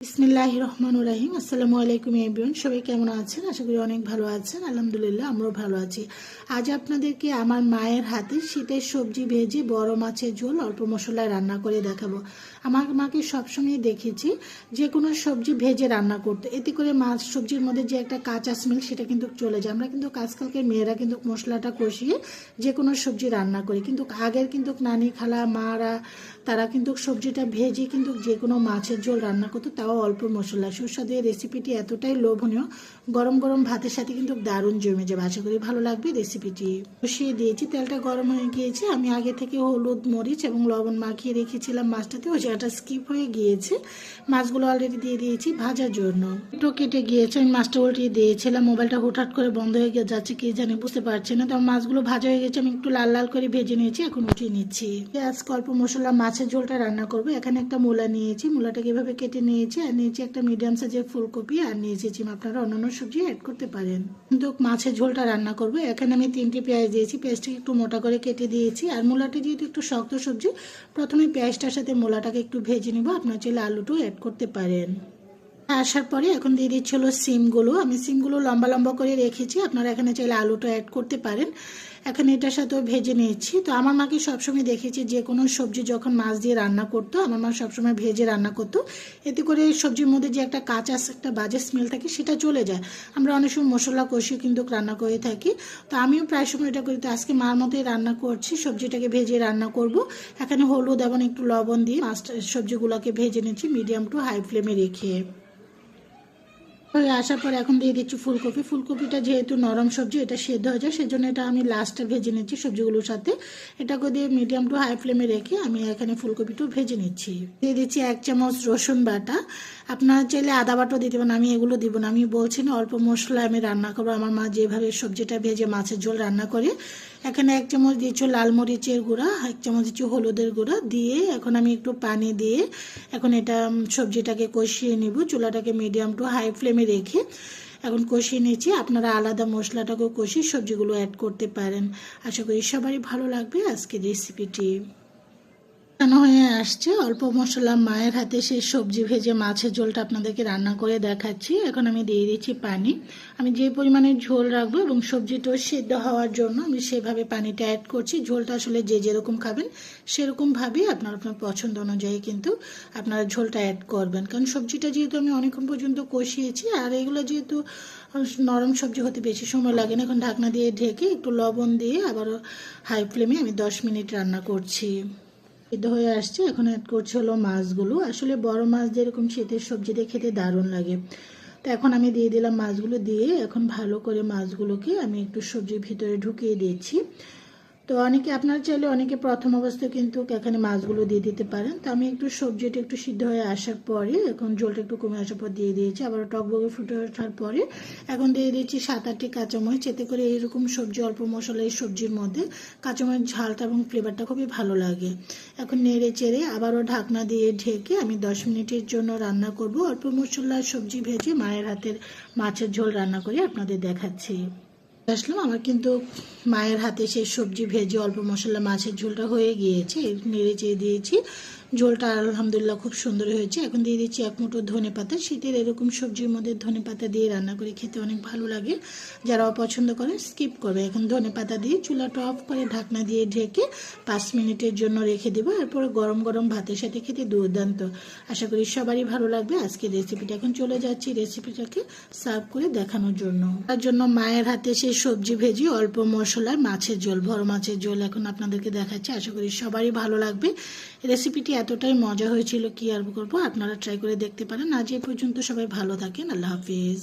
বিসমিল্লাহ রহমান রাহিম। আসসালামু আলাইকুম এবিয়ন সবাই কেমন আছেন? আশা করি অনেক ভালো আছেন। আলহামদুলিল্লাহ, আমরাও ভালো আছি। আজ আপনাদেরকে আমার মায়ের হাতে শীতের সবজি ভেজে বড় মাছের ঝোল, অল্প মশলায় রান্না করে দেখাবো। আমার মাকে সবসময় দেখেছি যে কোনো সবজি ভেজে রান্না করতে। এতে করে মাছ সবজির মধ্যে যে একটা কাঁচা স্মেল সেটা কিন্তু চলে যায়। আমরা কিন্তু আজকালকে মেয়েরা কিন্তু মশলাটা কষিয়ে যে কোনো সবজি রান্না করি। কিন্তু আগের কিন্তু নানি খালা, মারা, তারা কিন্তু সবজিটা ভেজে কিন্তু যে কোনো মাছের ঝোল রান্না করতো তাও অল্প মশলা। সুস্বাদু এই রেসিপিটি এতটাই লোভনীয়। গরম গরম ভাতের সাথে কিন্তু দারুণ জমে যাবে। আশা করি ভালো লাগবে রেসিপিটি বসিয়ে দিয়েছি, তেলটা গরম হয়ে গিয়েছে। আমি আগে থেকে হলুদ, মরিচ এবং লবণ মাখিয়ে রেখেছিলাম মাছটাতে। ওই জায়গাটা স্কিপ হয়ে গিয়েছে। মাছগুলো অলরেডি দিয়ে দিয়েছি ভাজার জন্য। একটু কেটে গিয়েছে। আমি মাছটা উল্টিয়ে দিয়েছিলাম। মোবাইলটা হুটহাট করে বন্ধ হয়ে যাচ্ছে, কি জানি বুঝতে পারছি না। তো মাছগুলো ভাজা হয়ে গেছে। আমি একটু লাল লাল করে ভেজে নিয়েছি। এখন উঠিয়ে নিচ্ছি। আজকে অল্প মশলা, মাছের ঝোলটা রান্না করব। এখানে একটা মূলা নিয়েছি। মূলাটাকে এভাবে কেটে নিয়েছি। আর নিয়েছি একটা মিডিয়াম সাইজের ফুলকপি, আর নিয়েছি চিম আপনারা অন্যান্য সবজি অ্যাড করতে পারেন। কিন্তু মাছের ঝোলটা রান্না করব। এখানে আমি তিনটি পেঁয়াজ দিয়েছি। পেঁয়াজটাকে একটু মোটা করে কেটে দিয়েছি। আর মূলাটি যেহেতু একটু শক্ত সবজি, প্রথমে পেঁয়াজটার সাথে মূলাটাকে একটু ভেজে নিব। আপনার চাইলে আলুটাও অ্যাড করতে পারেন। আসার পরে এখন দিয়ে দিচ্ছি হলো সিমগুলো। আমি সিমগুলো লম্বা লম্বা করে রেখেছি। আপনারা এখানে চাইলে আলুটা অ্যাড করতে পারেন। এখন এটার সাথেও ভেজে নিয়েছি। তো আমার মাকে সবসময় দেখেছি যে কোনো সবজি যখন মাছ দিয়ে রান্না করতো, আমার মা সবসময় ভেজে রান্না করতো। এতে করে সবজির মধ্যে যে একটা কাঁচা একটা বাজে স্মেল থাকে, সেটা চলে যায়। আমরা অনেক সময় মশলা কষিয়ে কিন্তু রান্না করে থাকি। তো আমিও প্রায় সময় এটা করি। তো আজকে মার মতোই রান্না করছি, সবজিটাকে ভেজে রান্না করব। এখানে হলুদ এবং একটু লবণ দিয়ে মাছটা সবজিগুলোকে ভেজে নিচ্ছি মিডিয়াম টু হাই ফ্লেমে রেখে। হয়ে আসার পর এখন দিয়ে দিচ্ছি ফুলকপি। ফুলকপিটা যেহেতু নরম সবজি, এটা সেদ্ধ হয়ে যায়, সেজন্য এটা আমি লাস্টে ভেজে নিচ্ছি সবজিগুলোর সাথে। এটাকে দিয়ে মিডিয়াম টু হাই ফ্লেমে রেখে আমি এখানে ফুলকপিটাও ভেজে নিচ্ছি। দিয়ে দিচ্ছি এক চামচ রসুন বাটা। আপনারা চাইলে আদা বাটাও দিতে পারেন, আমি এগুলো দিব না। আমি বলছি না, অল্প মশলা আমি রান্না করব। আমার মা যেভাবে সবজিটা ভেজে মাছের ঝোল রান্না করে এখানে এক চামচ দিচ্ছি লাল মরিচের গুঁড়া, এক চামচ দিচ্ছি হলুদের গুঁড়া, দিয়ে এখন আমি একটু পানি দিয়ে এখন এটা সবজিটাকে কষিয়ে নিব, চুলাটাকে মিডিয়াম টু হাই ফ্লেমে রেখে এখন কষিয়ে নিয়েছি। আপনারা আলাদা মশলাটাকেও কষিয়ে সবজিগুলো অ্যাড করতে পারেন। আশা করি সবারই ভালো লাগবে আজকের রেসিপিটি রান্না হয়ে আসছে। অল্প মশলা মায়ের হাতে সেই সবজি ভেজে মাছের ঝোলটা আপনাদেরকে রান্না করে দেখাচ্ছি। এখন আমি দিয়ে দিচ্ছি পানি। আমি যে পরিমাণে ঝোল রাখব এবং সবজিটাও সিদ্ধ হওয়ার জন্য আমি সেভাবে পানিটা অ্যাড করছি। ঝোলটা আসলে যে যেরকম খাবেন সেরকমভাবে আপনার আপনার পছন্দ অনুযায়ী কিন্তু আপনারা ঝোলটা অ্যাড করবেন। কারণ সবজিটা যেহেতু আমি অনেকক্ষণ পর্যন্ত কষিয়েছি, আর এগুলো যেহেতু নরম সবজি হতে বেশি সময় লাগে না, এখন ঢাকনা দিয়ে ঢেকে একটু লবণ দিয়ে আবারও হাই ফ্লেমে আমি দশ মিনিট রান্না করছি। সিদ্ধ হয়ে আসছে। এখন অ্যাড করছে হলো মাছগুলো। আসলে বড় মাছ যেরকম শীতের সবজিতে খেতে দারুণ লাগে। তো এখন আমি দিয়ে দিলাম মাছগুলো দিয়ে এখন ভালো করে মাছগুলোকে আমি একটু সবজির ভিতরে ঢুকিয়ে দিচ্ছি। তো অনেকে, আপনার চাইলে অনেকে প্রথম অবস্থায় কিন্তু এখানে মাছগুলো দিয়ে দিতে পারেন। তো আমি একটু সবজিটা একটু সিদ্ধ হয়ে আসার পরে, এখন ঝোলটা একটু কমে আসার পর দিয়ে দিয়েছি। আবার টকবগে ফুটে ওঠার পরে এখন দিয়ে দিয়েছি সাত আটটি কাঁচামরিচ। এতে করে এইরকম সবজি, অল্প মশলা এই সবজির মধ্যে কাঁচামরিচ ঝালটা এবং ফ্লেভারটা খুবই ভালো লাগে। এখন নেড়ে চেড়ে আবারও ঢাকনা দিয়ে ঢেকে আমি দশ মিনিটের জন্য রান্না করব। অল্প মশলা, সবজি ভেজে মায়ের হাতের মাছের ঝোল রান্না করে আপনাদের দেখাচ্ছি। আসলাম। আমার কিন্তু মায়ের হাতে সেই সবজি, ভেজে অল্প মশলা, মাছের ঝোলটা হয়ে গিয়েছে। নেড়ে চেয়ে দিয়েছি। ঝোলটা আলহামদুলিল্লাহ খুব সুন্দর হয়েছে। এখন দিয়ে দিচ্ছি এক মুঠো ধনে পাতা। শীতের এরকম সবজির মধ্যে ধনে পাতা দিয়ে রান্না করে খেতে অনেক ভালো লাগে। যারা অপছন্দ করে স্কিপ করবে। এখন ধনে পাতা দিয়ে চুলাটা অফ করে ঢাকনা দিয়ে ঢেকে পাঁচ মিনিটের জন্য রেখে দেবো। এরপরে গরম গরম ভাতের সাথে খেতে দুর্দান্ত। আশা করি সবারই ভালো লাগবে। আজকে রেসিপিটা এখন চলে যাচ্ছি রেসিপিটাকে সার্ভ করে দেখানোর জন্য। তার জন্য মায়ের হাতে সেই সবজি ভেজি অল্প মশলায় মাছের ঝোল, বড় মাছের ঝোল এখন আপনাদেরকে দেখাচ্ছি। আশা করি সবারই ভালো লাগবে। রেসিপিটি এতটাই মজা হয়েছিল কি আর করব? আপনারা ট্রাই করে দেখতে পারেন। আজ এই পর্যন্ত সবাই ভালো থাকেন। আল্লাহ হাফিজ।